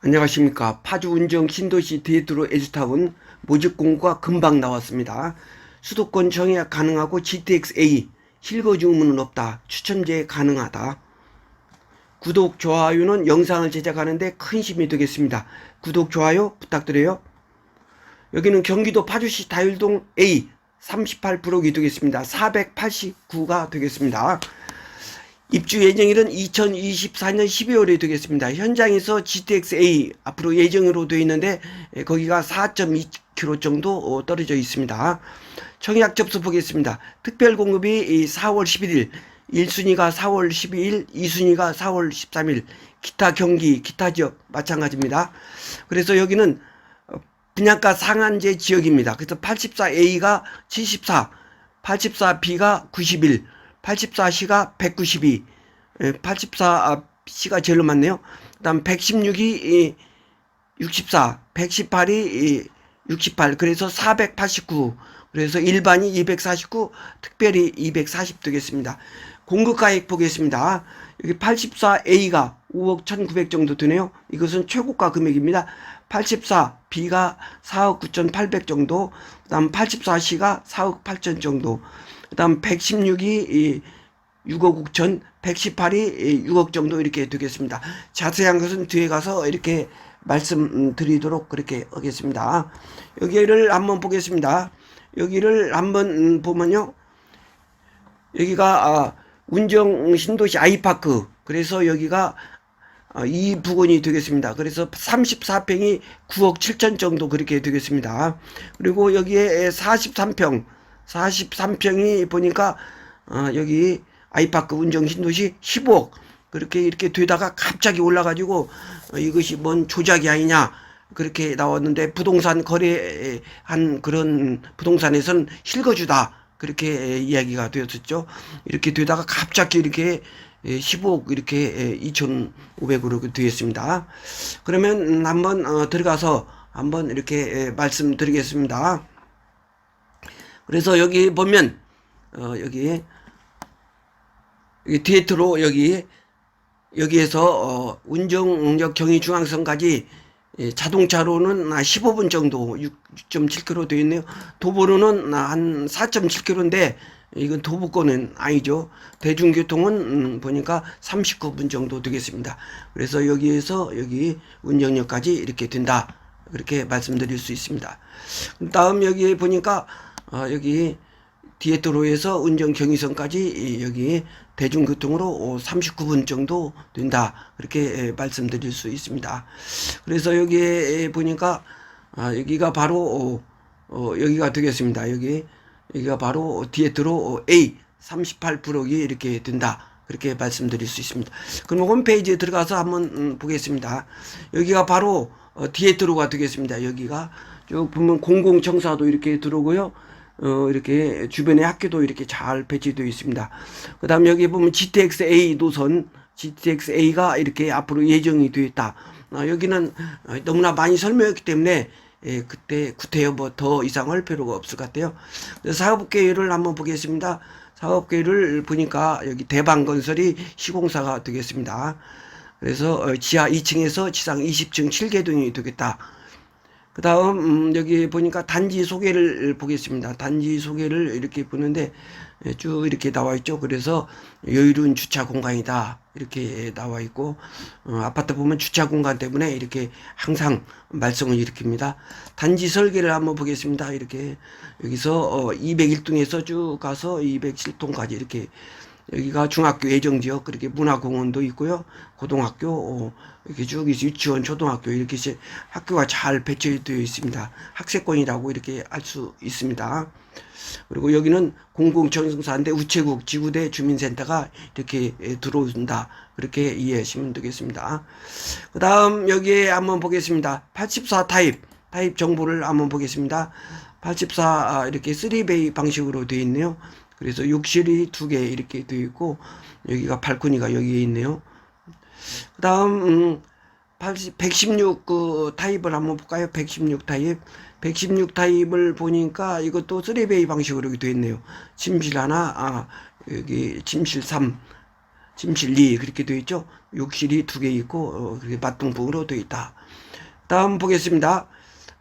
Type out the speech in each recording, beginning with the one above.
안녕하십니까. 파주 운정 신도시 디에트로 에즈타운 모집 공고가 금방 나왔습니다. 수도권 청약 가능하고 GTX-A 실거 주문은 없다. 추첨제 가능하다. 구독, 좋아요는 영상을 제작하는데 큰 힘이 되겠습니다. 구독, 좋아요 부탁드려요. 여기는 경기도 파주시 다율동 A 38%이 되겠습니다. 489가 되겠습니다. 입주 예정일은 2024년 12월에 되겠습니다. 현장에서 GTX-A 앞으로 예정으로 되어 있는데 에, 거기가 4.2km 정도 어, 떨어져 있습니다. 청약 접수 보겠습니다. 특별 공급이 이 4월 11일, 1순위가 4월 12일, 2순위가 4월 13일, 기타 경기, 기타 지역 마찬가지입니다. 그래서 여기는 어, 분양가 상한제 지역입니다. 그래서 84A가 74, 84B가 91, 84C가 192, 84C가 제일 많네요. 그 다음 116이 64, 118이 68, 그래서 489, 그래서 일반이 249, 특별히 240 되겠습니다. 공급가액 보겠습니다. 여기 84A가 5억 1900 정도 되네요. 이것은 최고가 금액입니다. 84B가 4억 9800 정도, 그 다음 84C가 4억 8000 정도, 그 다음 116이 6억 6천, 118이 6억 정도 이렇게 되겠습니다. 자세한 것은 뒤에 가서 이렇게 말씀드리도록 그렇게 하겠습니다. 여기를 한번 보겠습니다. 여기를 한번 음, 보면요. 여기가 아, 운정 신도시 아이파크. 그래서 여기가 아, 이 부근이 되겠습니다. 그래서 34평이 9억 7천 정도 그렇게 되겠습니다. 그리고 여기에 43평, 43평이 보니까 어, 여기 아이파크 운정 신도시 15억 그렇게 이렇게 되다가 갑자기 올라가지고 어, 이것이 뭔 조작이 아니냐 그렇게 나왔는데 부동산 거래한 그런 부동산에서는 실거주다 그렇게 이야기가 되었었죠. 이렇게 되다가 갑자기 이렇게 15억 이렇게 2,500으로 되었습니다. 그러면 한번 어, 들어가서 한번 이렇게 말씀드리겠습니다. 그래서 여기 보면 어, 여기 여기 디에트로 여기 여기에서 어, 운정역 경의중앙선까지 예, 자동차로는 15분 정도 6.7km 되어 있네요. 도보로는 한 4.7km인데 이건 도보권은 아니죠. 대중교통은 음, 보니까 39분 정도 되겠습니다. 그래서 여기에서 여기 운정역까지 이렇게 된다. 그렇게 말씀드릴 수 있습니다. 다음 여기 보니까 어, 여기 디에트로에서 운정 경의선까지 여기 대중교통으로 39분 정도 된다. 그렇게 말씀드릴 수 있습니다. 그래서 여기에 보니까 아, 여기가 바로 어, 여기가 되겠습니다. 여기 여기가 바로 디에트로 A 38%이 이렇게 된다. 그렇게 말씀드릴 수 있습니다. 그럼 홈페이지에 들어가서 한번 음, 보겠습니다. 여기가 바로 어, 디에트로가 되겠습니다. 여기가 쭉 보면 공공청사도 이렇게 들어오고요. 어, 이렇게 주변에 학교도 이렇게 잘 배치되어 있습니다. 그 다음 여기 보면 GTX-A 노선, GTX-A가 이렇게 앞으로 예정이 되어 있다. 어, 여기는 어, 너무나 많이 설명했기 때문에 예, 그때 구태여 뭐더 이상 할 필요가 없을 것 같아요. 사업 계획을 한번 보겠습니다. 사업 계획을 보니까 여기 대방 건설이 시공사가 되겠습니다. 그래서 어, 지하 2층에서 지상 20층 7개동이 되겠다. 그 다음 음, 여기 보니까 단지 소개를 보겠습니다. 단지 소개를 이렇게 보는데 예, 쭉 이렇게 나와 있죠. 그래서 여유로운 주차 공간이다 이렇게 나와 있고 어, 아파트 보면 주차 공간 때문에 이렇게 항상 말썽을 일으킵니다. 단지 설계를 한번 보겠습니다. 이렇게 여기서 어, 201동에서 쭉 가서 207동까지 이렇게 여기가 중학교 예정지역 그렇게 문화공원도 있고요. 고등학교 어, 이렇게 쭉 유치원 초등학교 이렇게 이제 학교가 잘 배치되어 있습니다. 학세권이라고 이렇게 알 수 있습니다. 그리고 여기는 공공청사인데 우체국 지구대 주민센터가 이렇게 들어온다. 그렇게 이해하시면 되겠습니다. 그 다음 여기에 한번 보겠습니다. 84 타입 타입 정보를 한번 보겠습니다. 84 아, 이렇게 3베이 방식으로 되어 있네요 그래서 욕실이 두 개 이렇게 되어 있고 여기가 발코니가 여기에 있네요. 그 다음 음, 116 그 타입을 한번 볼까요? 116 타입. 116 타입을 보니까 이것도 3베이 방식으로 되어 있네요. 침실 하나, 아, 여기 침실 3, 침실 2 그렇게 되어 있죠. 욕실이 두 개 있고 어, 그렇게 맞동풍으로 되어 있다. 다음 보겠습니다.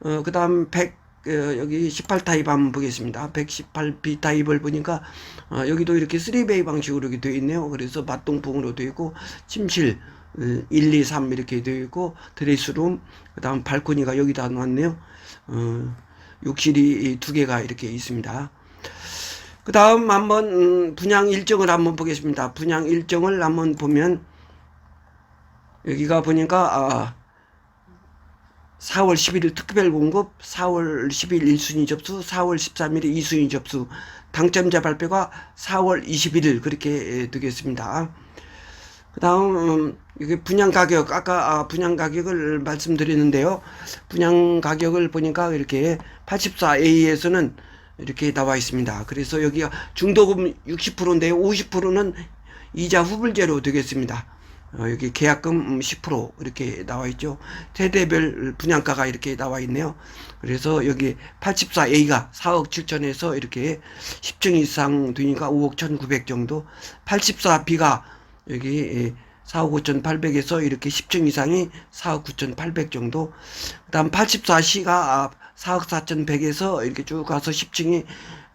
어, 그 다음 100, 어, 여기 18타입 한번 보겠습니다. 118B 타입을 보니까, 어, 여기도 이렇게 3베이 방식으로 이렇게 되어 있네요. 그래서 맞동풍으로 되어 있고, 침실, 어, 1, 2, 3 이렇게 되어 있고, 드레스룸, 그 다음 발코니가 여기다 놨네요. 어, 욕실이 두 개가 이렇게 있습니다. 그 다음 한번, 음, 분양 일정을 한번 보겠습니다. 분양 일정을 한번 보면, 여기가 보니까, 아, 4월 11일 특별 공급, 4월 10일 1순위 접수, 4월 13일 2순위 접수, 당첨자 발표가 4월 21일 그렇게 되겠습니다. 그 다음, 이게 분양 가격, 아까 아, 분양 가격을 말씀드렸는데요. 분양 가격을 보니까 이렇게 84A에서는 이렇게 나와 있습니다. 그래서 여기가 중도금 60%인데 50%는 이자 후불제로 되겠습니다. 어, 여기 계약금 10% 이렇게 나와 있죠. 세대별 분양가가 이렇게 나와 있네요. 그래서 여기 84A가 4억 7천에서 이렇게 10층 이상 되니까 5억 1,900 정도. 84B가 여기 4억 5천 8백에서 이렇게 10층 이상이 4억 9천 8백 정도. 그 다음 84C가 4억 4천 100에서 이렇게 쭉 가서 10층이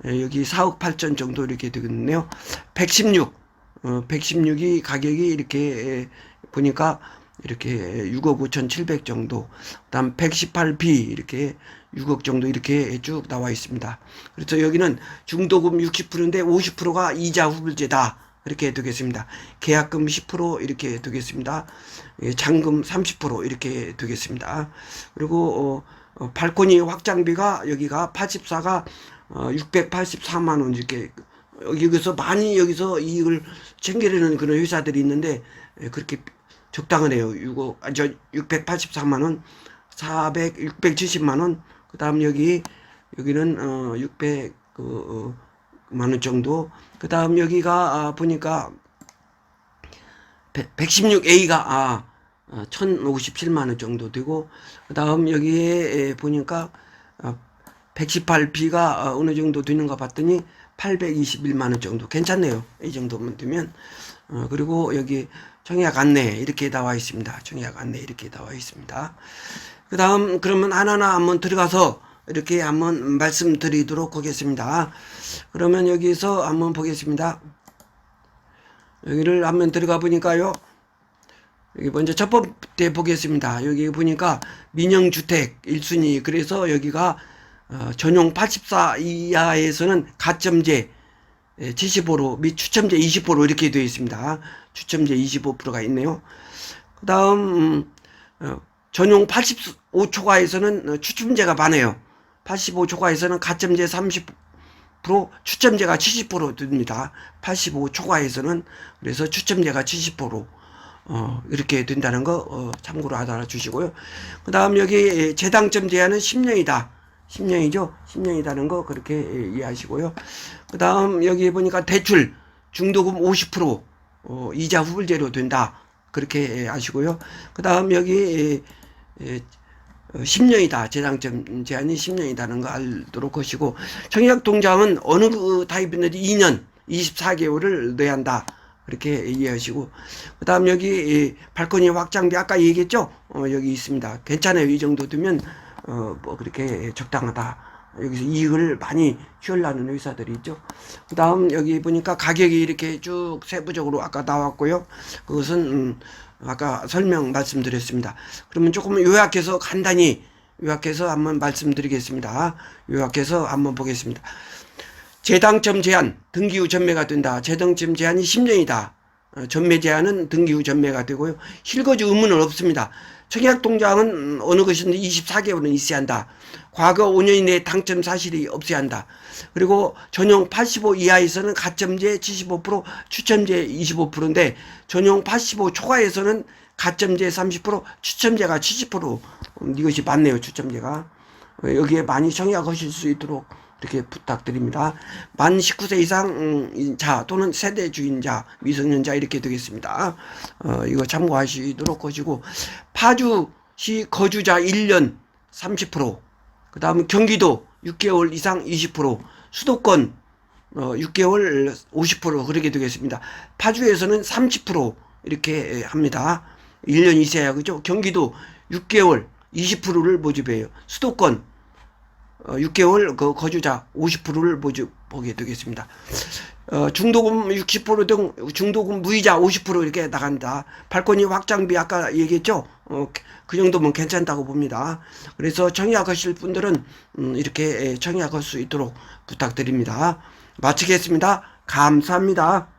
여기 4억 8천 정도 이렇게 되겠네요. 116. 어, 116이 가격이 이렇게 보니까 이렇게 6억 5천 7백 정도. 그다음 118B 이렇게 6억 정도 이렇게 쭉 나와 있습니다. 그래서 여기는 중도금 60%인데 50%가 이자 후불제다. 이렇게 되겠습니다. 계약금 10% 이렇게 되겠습니다. 예, 잔금 30% 이렇게 되겠습니다. 그리고 어, 어, 발코니 확장비가 여기가 84가 어, 684만 원 이렇게 여기서 많이 여기서 이익을 챙기려는 그런 회사들이 있는데 예, 그렇게 적당하네요. 6억, 아, 저 684만 원, 400, 670만 원. 그다음 여기 여기는 어 600그 어, 만원 정도. 그다음 여기가 아, 보니까 116A가 아 1057만 원 정도 되고 그다음 여기에 보니까 118B가 어느 정도 되는가 봤더니 821만 원 정도 괜찮네요. 이 정도면 되면 어, 그리고 여기 청약 안내 이렇게 나와 있습니다. 청약 안내 이렇게 나와 있습니다. 그 다음 그러면 하나하나 한번 들어가서 이렇게 한번 말씀드리도록 하겠습니다. 그러면 여기서 한번 보겠습니다. 여기를 한번 들어가 보니까요. 여기 먼저 첫 번째 보겠습니다. 여기 보니까 민영주택 1순위 그래서 여기가 어, 전용 84 이하에서는 가점제 75로 및 추첨제 20% 이렇게 되어 있습니다. 추첨제 25%가 있네요. 그 다음 음, 어, 전용 85초과에서는 추첨제가 많아요. 85초과에서는 가점제 30% 추첨제가 70% 됩니다. 85초과에서는 그래서 추첨제가 70% 어, 이렇게 된다는 거 어, 참고로 알아주시고요. 그 다음 여기 재당점 제한은 10년이다. 10년이죠. 10년이라는 거 그렇게 이해하시고요. 그 다음 여기 보니까 대출 중도금 50% 어, 이자 후불제로 된다. 그렇게 아시고요. 그 다음 여기 10년이다. 재당점 제한이 10년이다는 거 알도록 하시고 청약 통장은 어느 그 타입이든지 2년 24개월을 넣어야 한다. 그렇게 이해하시고 그 다음 여기 발코니 확장비 아까 얘기했죠 어, 여기 있습니다 괜찮아요 이 정도 두면 어, 뭐 그렇게 적당하다. 여기서 이익을 많이 취하려는 회사들이 있죠. 그 다음 여기 보니까 가격이 이렇게 쭉 세부적으로 아까 나왔고요. 그것은 음, 아까 설명 말씀드렸습니다. 그러면 조금 요약해서 간단히 요약해서 한번 말씀드리겠습니다. 요약해서 한번 보겠습니다. 재당첨 제한 등기 후 전매가 된다. 재당첨 제한이 10년이다. 어, 전매 제한은 등기 후 전매가 되고요. 실거주 의무는 없습니다. 청약 통장은 어느 것이든 24개월은 있어야 한다. 과거 5년 이내 당첨 사실이 없어야 한다. 그리고 전용 85 이하에서는 가점제 75%, 추첨제 25%인데 전용 85 초과에서는 가점제 30%, 추첨제가 70% 음, 이것이 맞네요. 추첨제가 여기에 많이 청약하실 수 있도록 이렇게 부탁드립니다. 만 19세 이상 음, 자 또는 세대 주인자, 미성년자 이렇게 되겠습니다. 어, 이거 참고하시도록 하시고 파주시 거주자 1년 30%, 그 다음 경기도 6개월 이상 20%, 수도권 어, 6개월 50% 그렇게 되겠습니다. 파주에서는 30% 이렇게 예, 합니다. 1년 이세야 그죠? 경기도 6개월 20%를 모집해요. 수도권 어, 6개월 그 거주자 50%를 모집하게 되겠습니다. 어, 중도금 60%등 중도금 무이자 50% 이렇게 나간다. 발권이 확장비 아까 얘기했죠. 어, 그 정도면 괜찮다고 봅니다. 그래서 청약하실 분들은 음, 이렇게 청약할 수 있도록 부탁드립니다. 마치겠습니다. 감사합니다.